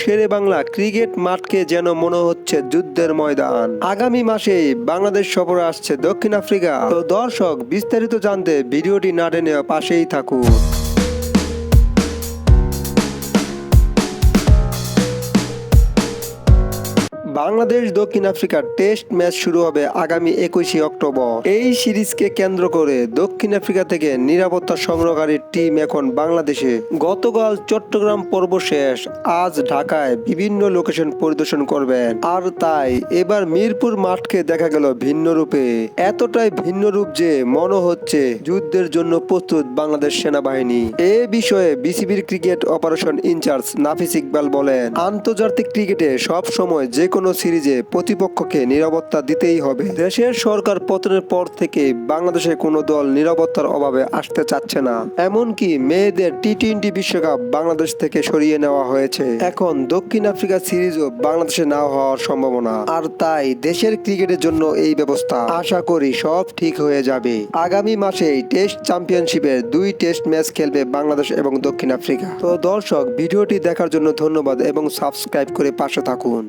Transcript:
শেরে Bangla cricket মাঠকে যেন মনে হচ্ছে যুদ্ধের ময়দান। আগামী মাসে বাংলাদেশ সফরে আসছে দক্ষিণ আফ্রিকা। তো দর্শক, বিস্তারিত জানতে ভিডিওটি না টেনে পাশেই থাকুন। বাংলাদেশ দক্ষিণ আফ্রিকার টেস্ট ম্যাচ শুরু হবে আগামী একুশে অক্টোবর। এই সিরিজকে কেন্দ্র করে দক্ষিণ আফ্রিকা থেকে নিরাপত্তা সংগ্রহকারী টিম এখন বাংলাদেশে। গতকাল চট্টগ্রাম পর্ব শেষ। আজ ঢাকায় বিভিন্ন লোকেশন পরিদর্শন করবেন। আর তাই এবার মিরপুর মাঠকে দেখা গেল ভিন্ন রূপে। এতটাই ভিন্ন রূপ যে মনে হচ্ছে যুদ্ধের জন্য প্রস্তুত বাংলাদেশ সেনাবাহিনী। এ বিষয়ে বিসিবির cricket operation incharge Nafis Iqbal বলেন, আন্তর্জাতিক ক্রিকেটে সব সময় যে কোনো সিরিজে প্রতিপক্ষকে নিরাপত্তা দিতেই হবে। দেশের সরকার পতনের পর থেকে বাংলাদেশে কোনো দল নিরাপত্তার অভাবে আসতে চাচ্ছে না। এমনকি মেয়েদের টি টোয়েন্টি বিশ্বকাপ বাংলাদেশ থেকে সরিয়ে নেওয়া হয়েছে। এখন দক্ষিণ আফ্রিকা সিরিজও বাংলাদেশে না হওয়ার সম্ভাবনা। আর তাই দেশের ক্রিকেটের জন্য এই ব্যবস্থা আশা করি সব ঠিক হয়ে যাবে। আগামী মাসেই টেস্ট চ্যাম্পিয়নশিপের দুই টেস্ট ম্যাচ খেলবে বাংলাদেশ এবং দক্ষিণ আফ্রিকা। তো দর্শক, ভিডিওটি দেখার জন্য ধন্যবাদ এবং সাবস্ক্রাইব করে পাশে থাকুন।